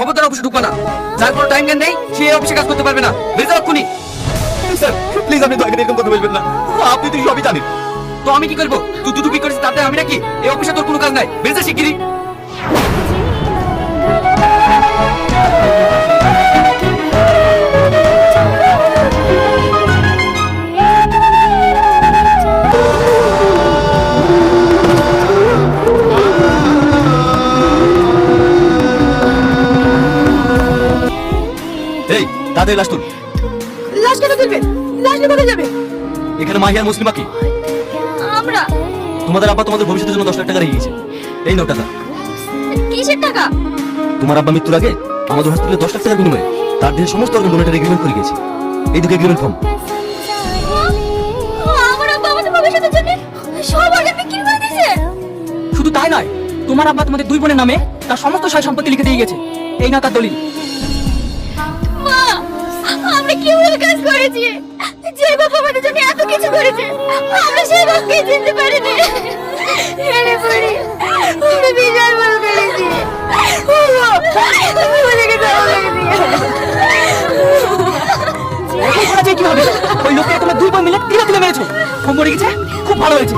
খবরদার অফিসে ঢুকবে না। যার কোনো টাইম নেই সে অফিসে কাজ করতে পারবে না। বেরিয়ে যাও এক্ষুনি স্যার প্লিজ আপনি দয়া করে এরকম কথা বলবেন না। আপনি তো সবই জানেন। তো আমি কি করব? তুই দুটো কি করছিস তাতে আমি নাকি? এই অফিসে তোর কোনো কাজ নাই। বেরিয়ে যা শিগগিরই। তাদের লাশ তুল। লাশ কেন তুলবে? লাশ নিয়ে কোথায় যাবে? এখানে মাহিয়ার মুসলিমা কি? আমরা। তোমাদের আব্বা তোমাদের ভবিষ্যতের জন্য দশ লাখ টাকা রেখে এই নাও টাকা। কিসের টাকা? তোমার আব্বা মৃত্যুর আগে আমাদের হসপিটালে দশ লাখ টাকার বিনিময়ে তার দেহের সমস্ত অর্গান ডোনেটের এগ্রিমেন্ট করে গেছে এই দিকে এগ্রিমেন্ট ফর্ম আমার আব্বা আমাদের ভবিষ্যতের জন্য সব অর্ডার বিক্রি করে দিয়েছে। শুধু তাই নয় তোমার আব্বা তোমাদের দুই বোনের নামে তার সমস্ত সয় সম্পত্তি লিখে দিয়ে গেছে এই না তার দলিল। কি কাজ যে এত কিছু করেছে হবে ওই লোকটা তোমার দুই বার মিলে তিরা তিরা মেরেছো। খুব মরে গেছে। খুব ভালো হয়েছে।